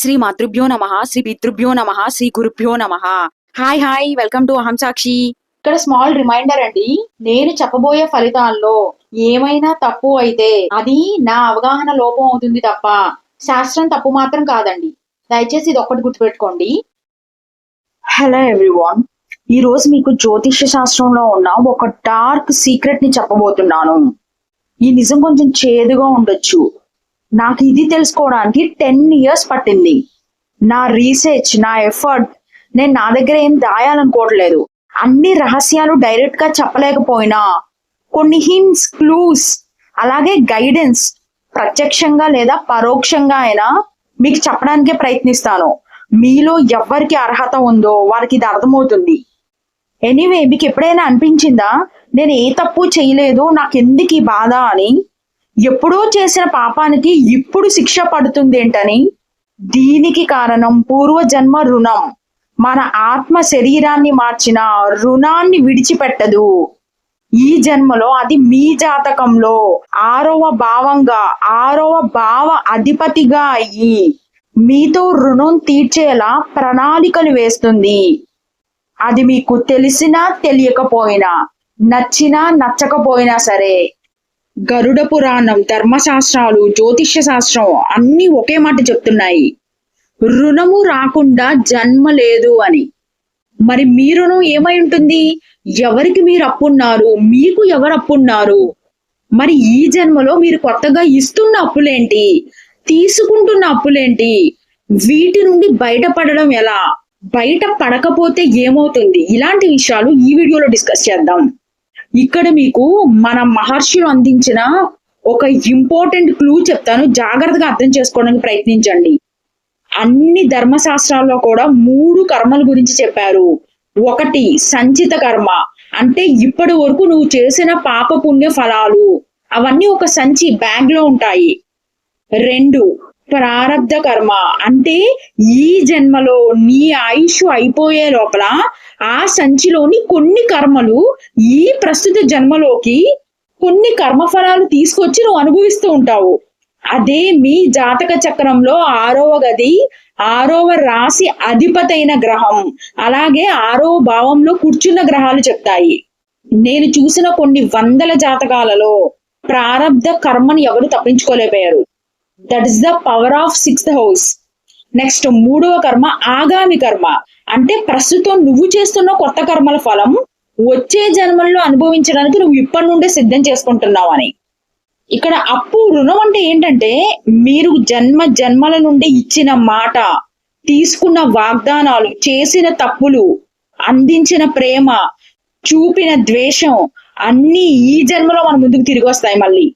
శ్రీ మాతృభ్యో నమ శ్రీ పితృభ్యో నమ శ్రీ గురుభ్యో నమ. హాయ్ హాయ్ వెల్కమ్ టు అహం సాక్షి ఇక్కడ స్మాల్ రిమైండర్ అండి నేను చెప్పబోయే ఫలితాల్లో ఏమైనా తప్పు అయితే అది నా అవగాహన లోపం అవుతుంది తప్ప శాస్త్రం తప్పు మాత్రం కాదండి. దయచేసి ఇది ఒక్కటి గుర్తుపెట్టుకోండి. హలో ఎవ్రీవాన్ ఈ రోజు మీకు జ్యోతిష్య శాస్త్రంలో ఉన్న ఒక డార్క్ సీక్రెట్ని చెప్పబోతున్నాను. ఈ నిజం కొంచెం చేదుగా ఉండొచ్చు. నాకు ఇది తెలుసుకోవడానికి టెన్ ఇయర్స్ పట్టింది. నా రీసెర్చ్ నా ఎఫర్ట్ నేను నా దగ్గర ఏం దాయాలనుకోవట్లేదు అన్ని రహస్యాలు డైరెక్ట్గా చెప్పలేకపోయినా కొన్ని హింట్స్ క్లూస్ అలాగే గైడెన్స్ ప్రత్యక్షంగా లేదా పరోక్షంగా అయినా మీకు చెప్పడానికే ప్రయత్నిస్తాను. మీలో ఎవరికి అర్హత ఉందో వారికి ఇది అర్థమవుతుంది. ఎనీవే మీకు ఎప్పుడైనా అనిపించిందా నేను ఏ తప్పు చేయలేదు నాకెందుకు ఈ బాధ అని? ఎప్పుడో చేసిన పాపానికి ఇప్పుడు శిక్ష పడుతుంది ఏంటని? దీనికి కారణం పూర్వజన్మ రుణం. మన ఆత్మ శరీరాన్ని మార్చిన రుణాన్ని విడిచిపెట్టదు. ఈ జన్మలో అది మీ జాతకంలో ఆరవ భావంగా ఆరవ భావ అధిపతిగా అయ్యి మీతో రుణం తీర్చేలా ప్రణాళికలు వేస్తుంది. అది మీకు తెలిసినా తెలియకపోయినా నచ్చినా నచ్చకపోయినా సరే గరుడ పురాణం ధర్మశాస్త్రాలు జ్యోతిష్య శాస్త్రం అన్ని ఒకే మాట చెప్తున్నాయి. రుణము రాకుండా జన్మ లేదు అని. మరి మీ రుణం ఏమై ఉంటుంది? ఎవరికి మీరు అప్పున్నారు? మీకు ఎవరు అప్పున్నారు? మరి ఈ జన్మలో మీరు కొత్తగా ఇస్తున్న అప్పులేంటి? తీసుకుంటున్న అప్పులేంటి? వీటి నుండి బయటపడడం ఎలా? బయట పడకపోతే ఏమవుతుంది? ఇలాంటి విషయాలు ఈ వీడియోలో డిస్కస్ చేద్దాం. ఇక్కడ మీకు మన మహర్షులు అందించిన ఒక ఇంపార్టెంట్ క్లూ చెప్తాను. జాగ్రత్తగా అర్థం చేసుకోవడానికి ప్రయత్నించండి. అన్ని ధర్మశాస్త్రాల్లో కూడా మూడు కర్మల గురించి చెప్పారు. ఒకటి సంచిత కర్మ. అంటే ఇప్పటి వరకు నువ్వు చేసిన పాప పుణ్య ఫలాలు. అవన్నీ ఒక సంచి బ్యాగ్లో ఉంటాయి. రెండు ప్రారబ్ధ కర్మ. అంటే ఈ జన్మలో నీ ఆయుష్ అయిపోయే లోపల ఆ సంచిలోని కొన్ని కర్మలు ఈ ప్రస్తుత జన్మలోకి కొన్ని కర్మఫలాలు తీసుకొచ్చి నువ్వు అనుభవిస్తూ ఉంటావు. అదే మీ జాతక చక్రంలో ఆరవ గది ఆరవ రాశి అధిపతైన గ్రహం. అలాగే ఆరవ భావంలో కూర్చున్న గ్రహాలు చెప్తాయి. నేను చూసిన కొన్ని వందల జాతకాలలో ప్రారంధ కర్మని ఎవరు తప్పించుకోలేకపోయారు. That is the power of sixth house next మూడవ కర్మ ఆగామి కర్మ. అంటే ప్రస్తుతం నువ్వు చేస్తున్న కొత్త కర్మల ఫలం వచ్చే జన్మల్లో అనుభవించడానికి నువ్వు ఇప్పటి నుండే సిద్ధం చేసుకుంటున్నావు అని. ఇక్కడ అప్పు రుణం అంటే ఏంటంటే మీరు జన్మ జన్మల నుండి ఇచ్చిన మాట తీసుకున్న వాగ్దానాలు చేసిన తప్పులు అందించిన ప్రేమ చూపిన ద్వేషం అన్ని ఈ జన్మలో మన ముందుకు తిరిగి వస్తాయి మళ్ళీ.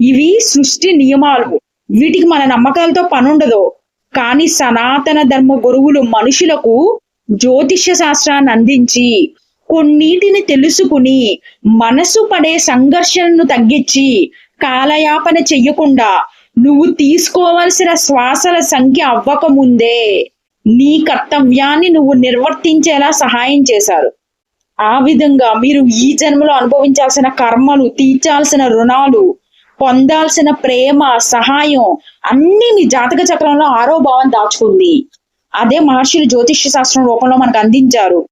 ఇవి సృష్టి నియమాలు. వీటికి మన నమ్మకాలతో పనుండదు. కానీ సనాతన ధర్మ గురువులు మనుషులకు జ్యోతిష్య శాస్త్రాన్ని అందించి కొన్నిటిని తెలుసుకుని మనసు పడే సంఘర్షణను తగ్గించి కాలయాపన చెయ్యకుండా నువ్వు తీసుకోవలసిన శ్వాసల సంఖ్య అవ్వకముందే నీ కర్తవ్యాన్ని నువ్వు నిర్వర్తించేలా సహాయం చేశారు. ఆ విధంగా మీరు ఈ జన్మలో అనుభవించాల్సిన కర్మలు తీర్చాల్సిన రుణాలు పొందాల్సిన ప్రేమ సహాయం అన్ని మీ జాతక చక్రంలో ఆరో భావం దాచుకుంది. అదే మహర్షులు జ్యోతిష్య శాస్త్రం రూపంలో మనకు అందించారు.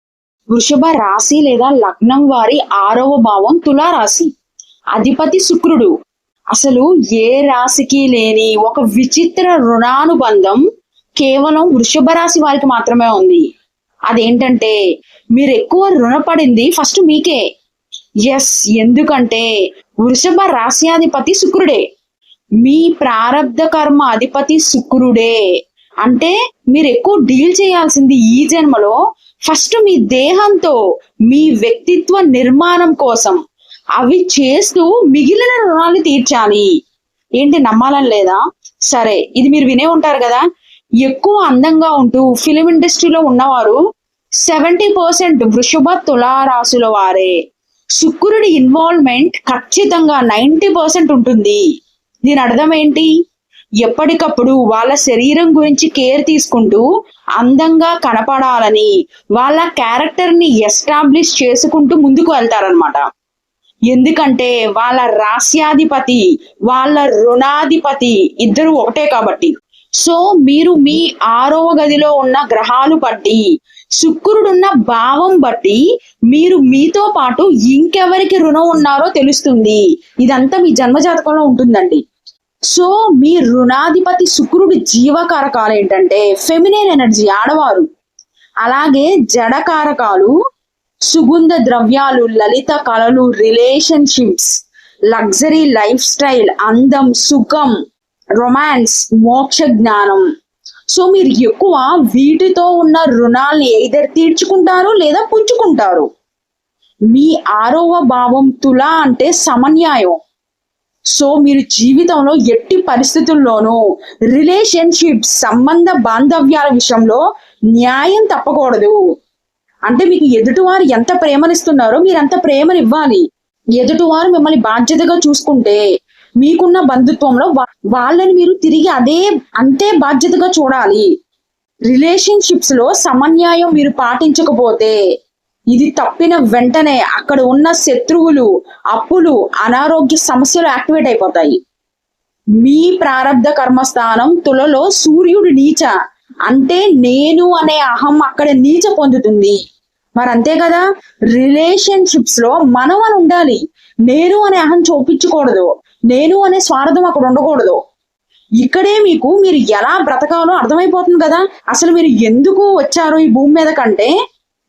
వృషభ రాశి లేదా లగ్నం వారి ఆరవ భావం తులారాశి. అధిపతి శుక్రుడు. అసలు ఏ రాశికి లేని ఒక విచిత్ర రుణానుబంధం కేవలం వృషభ రాశి వారికి మాత్రమే ఉంది. అదేంటంటే మీరు ఎక్కువ రుణపడింది ఫస్ట్ మీకే. ఎస్ ఎందుకంటే వృషభ రాశ్యాధిపతి శుక్రుడే. మీ ప్రారంధ కర్మ అధిపతి శుక్రుడే. అంటే మీరు ఎక్కువ డీల్ చేయాల్సింది ఈ జన్మలో ఫస్ట్ మీ దేహంతో మీ వ్యక్తిత్వ నిర్మాణం కోసం. అవి చేస్తూ మిగిలిన రుణాలు తీర్చాలి. ఏంటి నమ్మాలని లేదా? సరే ఇది మీరు వినే ఉంటారు కదా. ఎక్కువ అందంగా ఉంటూ ఫిలిం ఇండస్ట్రీలో ఉన్నవారు సెవెంటీ పర్సెంట్ వృషభ తులారాశుల వారే. శుక్రుడి ఇన్వాల్వ్మెంట్ ఖచ్చితంగా నైంటీ పర్సెంట్ ఉంటుంది. దీని అర్థం ఏంటి? ఎప్పటికప్పుడు వాళ్ళ శరీరం గురించి కేర్ తీసుకుంటూ అందంగా కనపడాలని వాళ్ళ క్యారెక్టర్ని ఎస్టాబ్లిష్ చేసుకుంటూ ముందుకు వెళ్తారనమాట ఎందుకంటే వాళ్ళ రాస్యాధిపతి వాళ్ళ రుణాధిపతి ఇద్దరు ఒకటే కాబట్టి. సో మీరు మీ ఆరవ గదిలో ఉన్న గ్రహాలు బట్టి శుక్రుడున్న భావం బట్టి మీరు మీతో పాటు ఇంకెవరికి రుణం ఉన్నారో తెలుస్తుంది. ఇదంతా మీ జన్మజాతకంలో ఉంటుందండి. సో మీ రుణాధిపతి శుక్రుడి జీవకారకాలు ఏంటంటే ఫెమినైన్ ఎనర్జీ ఆడవారు. అలాగే జడకారకాలు సుగంధ ద్రవ్యాలు లలిత కళలు రిలేషన్షిప్స్ లగ్జరీ లైఫ్ స్టైల్ అందం సుఖం రొమాన్స్ మోక్ష జ్ఞానం సో మీరు ఎక్కువ వీటితో ఉన్న రుణాల్ని ఎయిదర్ తీర్చుకుంటారు లేదా పుంజుకుంటారు. మీ ఆరవ భావం తుల అంటే సమన్యాయం. సో మీరు జీవితంలో ఎట్టి పరిస్థితుల్లోనూ రిలేషన్షిప్ సంబంధ బాంధవ్యాల విషయంలో న్యాయం తప్పకూడదు. అంటే మీకు ఎదుటివారు ఎంత ప్రేమనిస్తున్నారో మీరు అంత ప్రేమనివ్వాలి. ఎదుటివారు మిమ్మల్ని బాధ్యతగా చూసుకుంటే మీకున్న బంధుత్వంలో వాళ్ళని మీరు తిరిగి అదే అంతే బాధ్యతగా చూడాలి. రిలేషన్షిప్స్లో సమన్యాయం మీరు పాటించకపోతే ఇది తప్పిన వెంటనే అక్కడ ఉన్న శత్రువులు అప్పులు అనారోగ్య సమస్యలు యాక్టివేట్ అయిపోతాయి. మీ ప్రారంధ కర్మస్థానం తులలో సూర్యుడు నీచ. అంటే నేను అనే అహం అక్కడ నీచ పొందుతుంది. మరి అంతే కదా? రిలేషన్షిప్స్లో మనం అని ఉండాలి. నేను అనే అహం చూపించకూడదు. నేను అనే స్వార్థం అక్కడ ఉండకూడదు. ఇక్కడే మీకు మీరు ఎలా బ్రతకాలో అర్థమైపోతుంది కదా. అసలు మీరు ఎందుకు వచ్చారు ఈ భూమి మీద కంటే?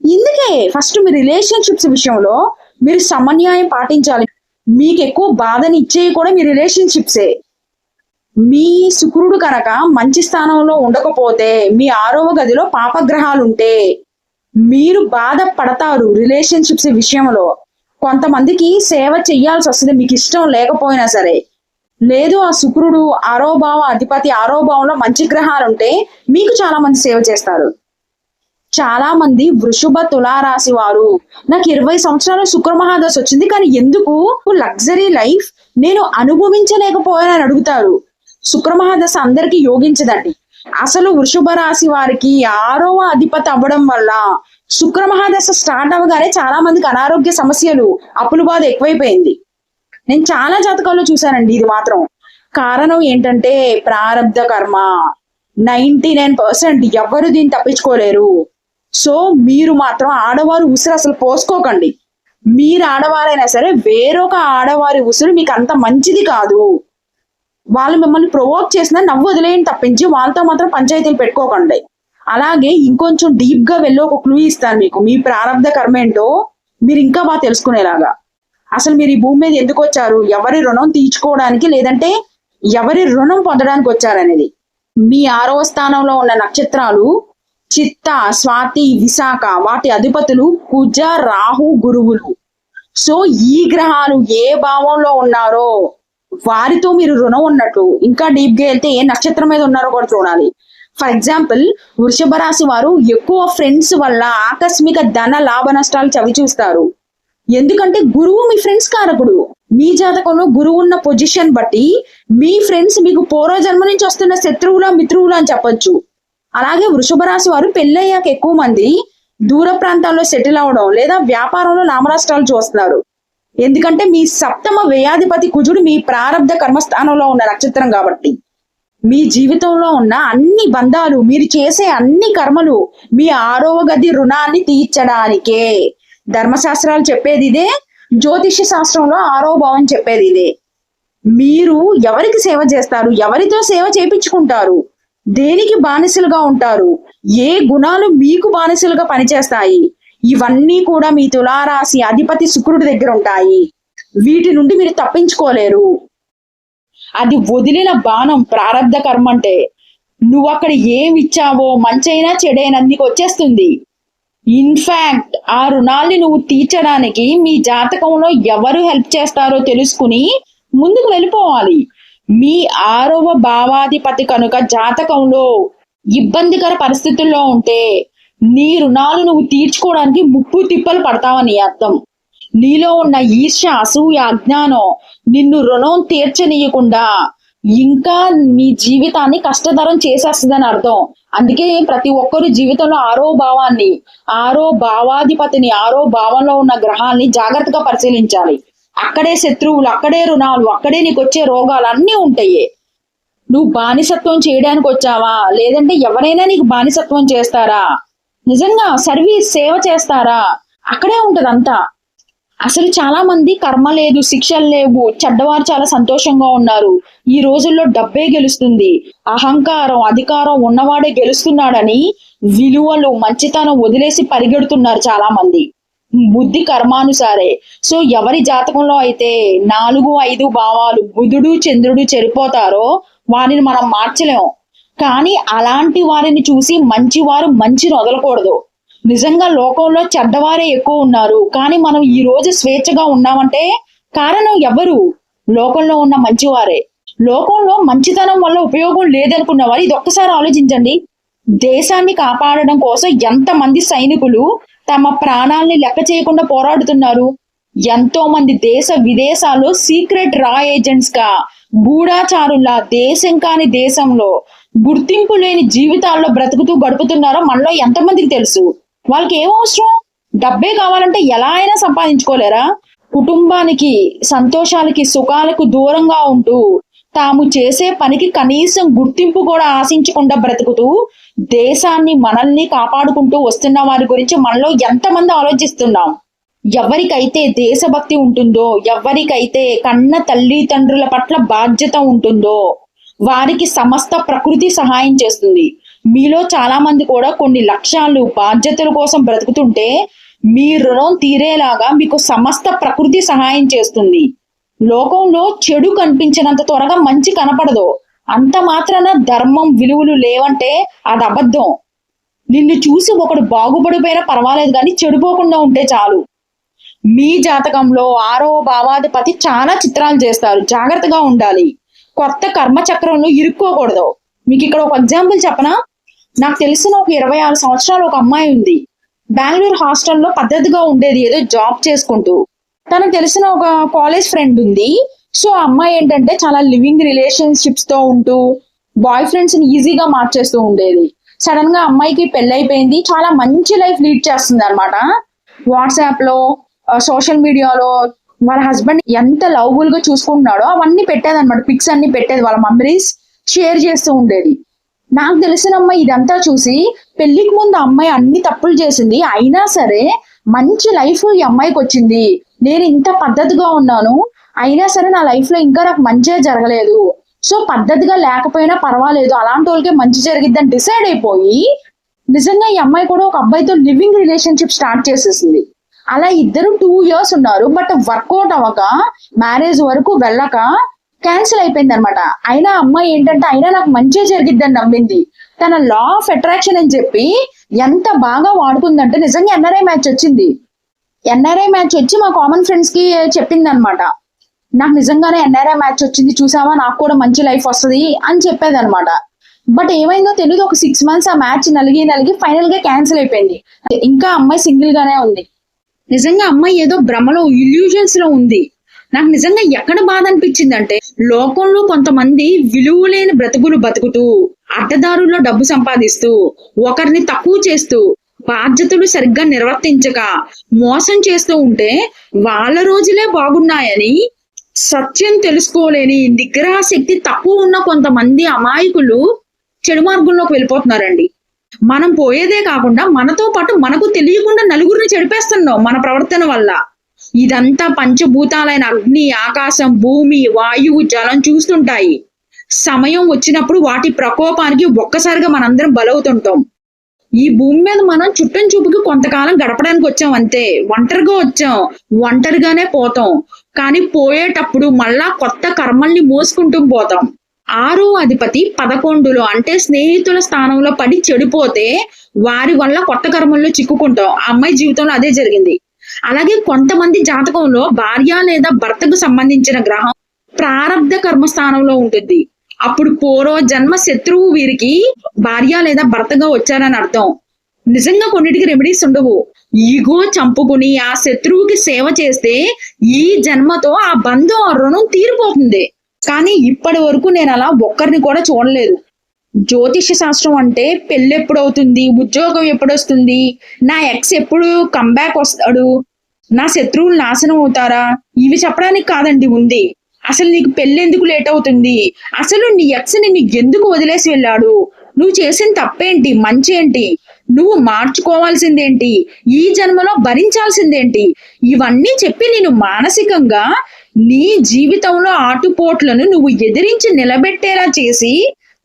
ఇందుకే ఫస్ట్ మీ రిలేషన్షిప్స్ విషయంలో మీరు సమన్యాయం పాటించాలి. మీకు ఎక్కువ బాధని ఇచ్చేవి కూడా మీ రిలేషన్షిప్సే. మీ శుక్రుడు కనుక మంచి స్థానంలో ఉండకపోతే మీ ఆరవ గదిలో పాపగ్రహాలు ఉంటే మీరు బాధపడతారు రిలేషన్షిప్స్ విషయంలో. కొంతమందికి సేవ చెయ్యాల్సి వస్తుంది. మీకు ఇష్టం లేకపోయినా సరే. లేదు ఆ శుక్రుడు ఆరో భావ అధిపతి ఆరో భావంలో మంచి గ్రహాలు ఉంటే మీకు చాలా మంది సేవ చేస్తారు. చాలా మంది వృషభ తులారాశి వారు. నాకు ఇరవై సంవత్సరాలు శుక్ర మహాదశ వచ్చింది. కానీ ఎందుకు? లగ్జరీ లైఫ్ నేను అనుభవించలేకపోయానని అడుగుతారు. శుక్ర మహాదశ అందరికీ యోగించదండి. అసలు వృషభ రాశి వారికి ఆరవ అధిపతి అవ్వడం వల్ల శుక్ర మహాదశ స్టార్ట్ అవ్వగానే చాలా మందికి అనారోగ్య సమస్యలు అప్పుల బాధ ఎక్కువైపోయింది. నేను చాలా జాతకాల్లో చూశానండి ఇది మాత్రం. కారణం ఏంటంటే ప్రారంధ కర్మ. నైన్టీ నైన్ పర్సెంట్ ఎవరు దీన్ని తప్పించుకోలేరు. సో మీరు మాత్రం ఆడవారు ఉసిరు అసలు పోసుకోకండి. మీరు ఆడవారైనా సరే వేరొక ఆడవారి ఉసురు మీకు అంత మంచిది కాదు. వాళ్ళు మిమ్మల్ని ప్రొవోక్ చేసినా నవ్వు వదిలేయని తప్పించి వాళ్ళతో మాత్రం పంచాయతీలు పెట్టుకోకండి. అలాగే ఇంకొంచెం డీప్గా వెళ్ళి ఒక క్లూ ఇస్తాను మీకు. మీ ప్రారంభ కర్మ ఏంటో మీరు ఇంకా బాగా తెలుసుకునేలాగా. అసలు మీరు ఈ భూమి మీద ఎందుకు వచ్చారు? ఎవరి రుణం తీర్చుకోవడానికి లేదంటే ఎవరి రుణం పొందడానికి వచ్చారనేది. మీ ఆరవ స్థానంలో ఉన్న నక్షత్రాలు చిత్త స్వాతి విశాఖ వాటి అధిపతులు కుజ రాహు గురువులు. సో ఈ గ్రహాలు ఏ భావంలో ఉన్నారో వారితో మీరు రుణం ఉన్నట్టు ఇంకా డీప్గా వెళ్తే ఏ నక్షత్రం మీద ఉన్నారో కూడా చూడాలి. ఫర్ ఎగ్జాంపుల్ వృషభ రాశి వారు ఎక్కువ ఫ్రెండ్స్ వల్ల ఆకస్మిక ధన లాభ నష్టాలు చవి చూస్తారు. ఎందుకంటే గురువు మీ ఫ్రెండ్స్ కారకుడు. మీ జాతకంలో గురువు ఉన్న పొజిషన్ బట్టి మీ ఫ్రెండ్స్ మీకు పూర్వజన్మ నుంచి వస్తున్న శత్రువుల మిత్రువులు అని చెప్పొచ్చు. అలాగే వృషభ రాశి వారు పెళ్ళయ్యాక ఎక్కువ మంది దూర ప్రాంతాల్లో సెటిల్ అవడం లేదా వ్యాపారంలో నామరాష్ట్రాలు చూస్తున్నారు. ఎందుకంటే మీ సప్తమ వ్యయాధిపతి కుజుడు మీ ప్రారంధ కర్మస్థానంలో ఉన్న నక్షత్రం కాబట్టి. మీ జీవితంలో ఉన్న అన్ని బంధాలు మీరు చేసే అన్ని కర్మలు మీ ఆరవ గది రుణాన్ని తీర్చడానికే. ధర్మశాస్త్రాలు చెప్పేది ఇదే జ్యోతిష్య శాస్త్రంలో ఆరో భావం చెప్పేది ఇదే. మీరు ఎవరికి సేవ చేస్తారు? ఎవరితో సేవ చేపించుకుంటారు? దేనికి బానిసలుగా ఉంటారు? ఏ గుణాలు మీకు బానిసలుగా పనిచేస్తాయి? ఇవన్నీ కూడా మీ తులారాశి అధిపతి శుక్రుడి దగ్గర ఉంటాయి. వీటి నుండి మీరు తప్పించుకోలేరు. అది వదిలిన బాణం ప్రారంధ కర్మ అంటే నువ్వు అక్కడ ఏమి ఇచ్చావో మంచైనా చెడైనా నీకు వచ్చేస్తుంది. ఇన్ఫాక్ట్ ఆ రుణాల్ని నువ్వు తీర్చడానికి మీ జాతకంలో ఎవరు హెల్ప్ చేస్తారో తెలుసుకుని ముందుకు వెళ్ళిపోవాలి. మీ ఆరవ భావాధిపతి కనుక జాతకంలో ఇబ్బందికర పరిస్థితుల్లో ఉంటే నీ రుణాలు నువ్వు తీర్చుకోవడానికి ముప్పు తిప్పలు పడతావని అర్థం. నీలో ఉన్న ఈర్ష్య అసూయ అజ్ఞానం నిన్ను రుణం తీర్చనీయకుండా ఇంకా నీ జీవితాన్ని కష్టతరం చేసేస్తుందని అర్థం. అందుకే ప్రతి ఒక్కరు జీవితంలో ఆరో భావాన్ని ఆరో భావాధిపతిని ఆరో భావంలో ఉన్న గ్రహాల్ని జాగ్రత్తగా పరిశీలించాలి. అక్కడే శత్రువులు అక్కడే రుణాలు అక్కడే నీకు వచ్చే రోగాలు అన్నీ ఉంటాయి. నువ్వు బానిసత్వం చేయడానికి వచ్చావా? లేదంటే ఎవరైనా నీకు బానిసత్వం చేస్తారా? నిజంగా సర్వీస్ సేవ చేస్తారా? అక్కడే ఉంటదంతా. అంతా అసలు చాలా మంది కర్మ లేదు శిక్షలు లేవు చెడ్డవారు చాలా సంతోషంగా ఉన్నారు. ఈ రోజుల్లో డబ్బే గెలుస్తుంది. అహంకారం అధికారం ఉన్నవాడే గెలుస్తున్నాడని విలువలు మంచితనం వదిలేసి పరిగెడుతున్నారు చాలా మంది. బుద్ధి కర్మానుసారే. సో ఎవరి జాతకంలో అయితే నాలుగు ఐదు భావాలు బుధుడు చంద్రుడు చెడిపోతారో వారిని మనం మార్చలేం. కానీ అలాంటి వారిని చూసి మంచివారు మంచిని వదలకూడదు. నిజంగా లోకంలో చెడ్డవారే ఎక్కువ ఉన్నారు. కానీ మనం ఈ రోజు స్వేచ్ఛగా ఉన్నామంటే కారణం ఎవరు? లోకంలో ఉన్న మంచివారే. లోకంలో మంచితనం వల్ల ఉపయోగం లేదనుకున్న వారు ఇది ఒక్కసారి ఆలోచించండి. దేశాన్ని కాపాడడం కోసం ఎంతమంది సైనికులు తమ ప్రాణాల్ని లెక్క చేయకుండా పోరాడుతున్నారు? ఎంతో మంది దేశ విదేశాల్లో సీక్రెట్ రా ఏజెంట్స్గా గూఢాచారుల్లా దేశం కాని దేశంలో గుర్తింపు లేని జీవితాల్లో బ్రతుకుతూ గడుపుతున్నారో మనలో ఎంతమందికి తెలుసు? వాళ్ళకి ఏం అవసరం? డబ్బే కావాలంటే ఎలా అయినా సంపాదించుకోలేరా? కుటుంబానికి సంతోషాలకి సుఖాలకు దూరంగా ఉంటూ తాము చేసే పనికి కనీసం గుర్తింపు కూడా ఆశించకుండా బ్రతుకుతూ దేశాన్ని మనల్ని కాపాడుకుంటూ వస్తున్న వారి గురించి మనలో ఎంతమంది ఆలోచిస్తున్నాం? ఎవరికైతే దేశభక్తి ఉంటుందో ఎవరికైతే కన్న తల్లిదండ్రుల పట్ల బాధ్యత ఉంటుందో వారికి సమస్త ప్రకృతి సహాయం చేస్తుంది. మీలో చాలా మంది కూడా కొన్ని లక్ష్యాలు బాధ్యతల కోసం బ్రతుకుతుంటే మీ రుణం తీరేలాగా మీకు సమస్త ప్రకృతి సహాయం చేస్తుంది. లోకంలో చెడు కనిపించినంత త్వరగా మంచి కనపడదు. అంత మాత్రాన ధర్మం విలువలు లేవంటే అది అబద్ధం. నిన్ను చూసి ఒకడు బాగుపడిపోయినా పర్వాలేదు కానీ చెడిపోకుండా ఉంటే చాలు. మీ జాతకంలో ఆరో భావాధిపతి చాలా చిత్రాలు చేస్తారు. జాగ్రత్తగా ఉండాలి. కొత్త కర్మ చక్రంలో ఇరుక్కోకూడదు. మీకు ఇక్కడ ఒక ఎగ్జాంపుల్ చెప్పనా? నాకు తెలిసిన ఒక ఇరవై ఆరు సంవత్సరాలు ఒక అమ్మాయి ఉంది. బెంగళూరు హాస్టల్లో పద్ధతిగా ఉండేది ఏదో జాబ్ చేసుకుంటూ. తనకు తెలిసిన ఒక కాలేజ్ ఫ్రెండ్ ఉంది. సో ఆ అమ్మాయి ఏంటంటే చాలా లివింగ్ రిలేషన్షిప్స్తో ఉంటూ బాయ్ ఫ్రెండ్స్ని ఈజీగా మార్చేస్తూ ఉండేది. సడన్గా అమ్మాయికి పెళ్ళైపోయింది చాలా మంచి లైఫ్ లీడ్ చేస్తుంది అనమాట వాట్సాప్లో సోషల్ మీడియాలో వాళ్ళ హస్బెండ్ ఎంత లవ్బుల్గా చూసుకుంటున్నాడో అవన్నీ పెట్టేది అనమాట పిక్స్ అన్ని పెట్టేది వాళ్ళ మెమరీస్ షేర్ చేస్తూ ఉండేది. నాకు తెలిసిన అమ్మాయి ఇదంతా చూసి పెళ్ళికి ముందు అమ్మాయి అన్ని తప్పులు చేసింది. అయినా సరే మంచి లైఫ్ ఈ అమ్మాయికి వచ్చింది. నేను ఇంత పద్ధతిగా ఉన్నాను. అయినా సరే నా లైఫ్లో ఇంకా నాకు మంచిగా జరగలేదు. సో పద్ధతిగా లేకపోయినా పర్వాలేదు. అలాంటి వాళ్ళకే మంచి జరిగిద్దని డిసైడ్ అయిపోయి నిజంగా ఈ అమ్మాయి కూడా ఒక అబ్బాయితో లివింగ్ రిలేషన్షిప్ స్టార్ట్ చేసేసింది. అలా ఇద్దరు టూ ఇయర్స్ ఉన్నారు. బట్ వర్కౌట్ అవ్వక మ్యారేజ్ వరకు వెళ్ళక క్యాన్సిల్ అయిపోయింది అనమాట అయినా అమ్మాయి ఏంటంటే అయినా నాకు మంచిగా జరిగిద్దని నమ్మింది. తన లా ఆఫ్ అట్రాక్షన్ అని చెప్పి ఎంత బాగా వాడుకుందంటే నిజంగా ఎన్ఆర్ఐ మ్యాచ్ వచ్చింది. ఎన్ఆర్ఐ మ్యాచ్ వచ్చి మా కామన్ ఫ్రెండ్స్కి చెప్పింది అనమాట నాకు నిజంగానే ఎన్ఆర్ఐ మ్యాచ్ వచ్చింది చూసావా? నాకు కూడా మంచి లైఫ్ వస్తుంది అని చెప్పేది అనమాట బట్ ఏమైందో తెలియదు ఒక సిక్స్ మంత్స్ ఆ మ్యాచ్ నలిగి నలిగి ఫైనల్గా క్యాన్సిల్ అయిపోయింది. ఇంకా అమ్మాయి సింగిల్ గానే ఉంది. నిజంగా అమ్మాయి ఏదో భ్రమలో ఇల్యూజన్స్లో ఉంది. నాకు నిజంగా ఎక్కడ బాధ అనిపించిందంటే లోకంలో కొంతమంది విలువలేని బ్రతుకులు బతుకుతూ అడ్డదారుల్లో డబ్బు సంపాదిస్తూ ఒకరిని తక్కువ చేస్తూ బాధ్యతలు సరిగ్గా నిర్వర్తించక మోసం చేస్తూ ఉంటే వాళ్ళ రోజులే బాగున్నాయని సత్యం తెలుసుకోలేని నిగ్రహ శక్తి తక్కువ ఉన్న కొంతమంది అమాయకులు చెడు మార్గంలోకి వెళ్ళిపోతున్నారండి. మనం పోయేదే కాకుండా మనతో పాటు మనకు తెలియకుండా నలుగురిని చెడిపేస్తున్నాం మన ప్రవర్తన వల్ల. ఇదంతా పంచభూతాలైన అగ్ని ఆకాశం భూమి వాయువు జలం చూస్తుంటాయి. సమయం వచ్చినప్పుడు వాటి ప్రకోపానికి ఒక్కసారిగా మనందరం బలవుతుంటాం. ఈ భూమి మీద మనం చుట్టం చూపుకి కొంతకాలం గడపడానికి వచ్చాం అంతే. ఒంటరిగా వచ్చాం. ఒంటరిగానే పోతాం. కానీ పోయేటప్పుడు మళ్ళా కొత్త కర్మల్ని మోసుకుంటూ పోతాం. ఆరో అధిపతి పదకొండులో అంటే స్నేహితుల స్థానంలో పడి చెడిపోతే వారి వల్ల కొత్త కర్మల్లో చిక్కుకుంటాం. అమ్మాయి జీవితంలో అదే జరిగింది. అలాగే కొంతమంది జాతకంలో భార్య లేదా భర్తకు సంబంధించిన గ్రహం ప్రారంధ కర్మ స్థానంలో ఉంటుంది. అప్పుడు పూర్వ జన్మ శత్రువు వీరికి భార్య లేదా భర్తగా వచ్చారని అర్థం. నిజంగా కొన్నిటికి రెమెడీస్ ఉండవు. ఈగో చంపుకుని ఆ శత్రువుకి సేవ చేస్తే ఈ జన్మతో ఆ బంధం ఆ రుణం తీరిపోతుంది. కానీ ఇప్పటి వరకు నేను అలా ఒక్కరిని కూడా చూడలేదు. జ్యోతిష శాస్త్రం అంటే పెళ్ళి ఎప్పుడు అవుతుంది ఉద్యోగం ఎప్పుడు వస్తుంది నా ఎక్స్ ఎప్పుడు కంబ్యాక్ వస్తాడు నా శత్రువులు నాశనం అవుతారా? ఇవి చెప్పడానికి కాదండి ఉంది అసలు నీకు పెళ్ళెందుకు లేట్ అవుతుంది? అసలు నీ ఎక్స్ నిన్ను ఎందుకు వదిలేసి వెళ్ళాడు? నువ్వు చేసిన తప్పేంటి? మంచి ఏంటి నువ్వు మార్చుకోవాల్సిందేంటి? ఈ జన్మలో భరించాల్సిందేంటి? ఇవన్నీ చెప్పి నేను మానసికంగా నీ జీవితంలో ఆటుపోట్లను నువ్వు ఎదిరించి నిలబెట్టేలా చేసి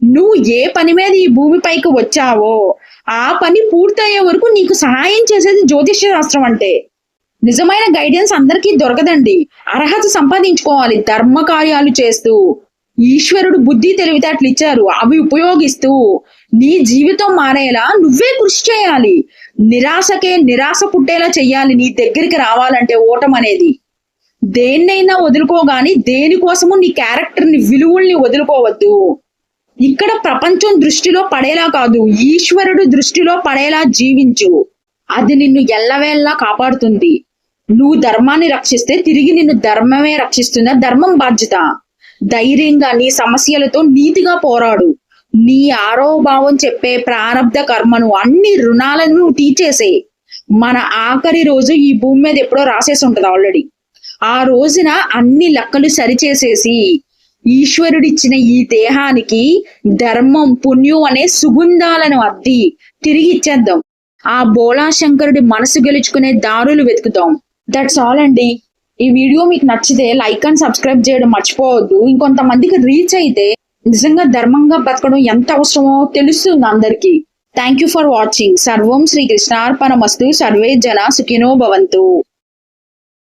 నువ్వు ఏ పని మీద ఈ భూమిపైకి వచ్చావో ఆ పని పూర్తయ్యే వరకు నీకు సహాయం చేసేది జ్యోతిష్య శాస్త్రం అంటే. నిజమైన గైడెన్స్ అందరికీ దొరకదండి. అర్హత సంపాదించుకోవాలి ధర్మ కార్యాలు చేస్తూ. ఈశ్వరుడు బుద్ధి తెలివితేటలు ఇచ్చారు అవి ఉపయోగిస్తూ. నీ జీవితం మారేలా నువ్వే కృషి చేయాలి. నిరాశకే నిరాశ పుట్టేలా చెయ్యాలి నీ దగ్గరికి రావాలంటే ఓటం అనేది. దేన్నైనా వదులుకోగాని దేనికోసము నీ క్యారెక్టర్ని విలువల్ని వదులుకోవద్దు. ఇక్కడ ప్రపంచం దృష్టిలో పడేలా కాదు ఈశ్వరుడు దృష్టిలో పడేలా జీవించు. అది నిన్ను ఎల్లవేళ్ళలా కాపాడుతుంది. నువ్వు ధర్మాన్ని రక్షిస్తే తిరిగి నిన్ను ధర్మమే రక్షిస్తుంది ధర్మం బాధ్యత. ధైర్యంగా నీ సమస్యలతో నీతిగా పోరాడు. నీ ఆరోభావం చెప్పే ప్రారంధ కర్మను అన్ని రుణాలను తీర్చేసే. మన ఆఖరి రోజు ఈ భూమి మీద ఎప్పుడో రాసేసి ఉంటుంది ఆల్రెడీ. ఆ రోజున అన్ని లెక్కలు సరిచేసేసి ఈశ్వరుడిచ్చిన ఈ దేహానికి ధర్మం పుణ్యం అనే సుగంధాలను అద్ది. తిరిగి ఇచ్చేద్దాం. ఆ బోళాశంకరుడి మనసు గెలుచుకునే దారులు వెతుకుతాం దట్స్ ఆల్ అండి. ఈ వీడియో మీకు నచ్చితే లైక్ అండ్ సబ్స్క్రైబ్ చేయడం మర్చిపోవద్దు. ఇంకొంతమందికి రీచ్ అయితే నిజంగా ధర్మంగా బతకడం ఎంత అవసరమో తెలుస్తుంది అందరికీ. థ్యాంక్ యూ ఫర్ వాచింగ్ సర్వం శ్రీకృష్ణార్పణమస్తు సర్వే జన సుఖినో భవంతు.